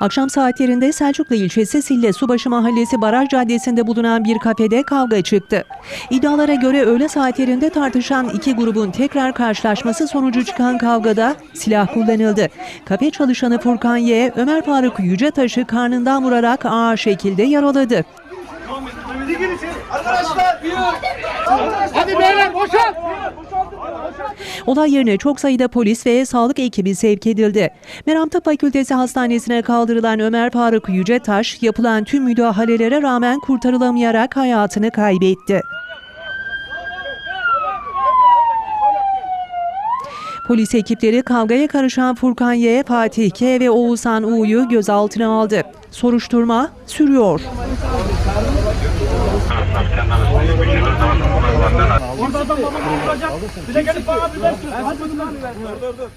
Akşam saatlerinde Selçuklu ilçesi Sille Subaşı Mahallesi Baraj Caddesi'nde bulunan bir kafede kavga çıktı. İddialara göre öğle saatlerinde tartışan iki grubun tekrar karşılaşması sonucu çıkan kavgada silah kullanıldı. Kafe çalışanı Furkan Y, Ömer Faruk Yücetaş'ı karnından vurarak ağır şekilde yaraladı. Hadi beyler. Olay yerine çok sayıda polis ve sağlık ekibi sevk edildi. Meram Tıp Fakültesi Hastanesi'ne kaldırılan Ömer Faruk Yücetaş yapılan tüm müdahalelere rağmen kurtarılamayarak hayatını kaybetti. Polis ekipleri kavgaya karışan Furkan Y, Fatih K ve Oğuzhan U'yu gözaltına aldı. Soruşturma sürüyor. Orada adam babamı vuracak. Bir de gelip bana versin. Hadi dur dur dur.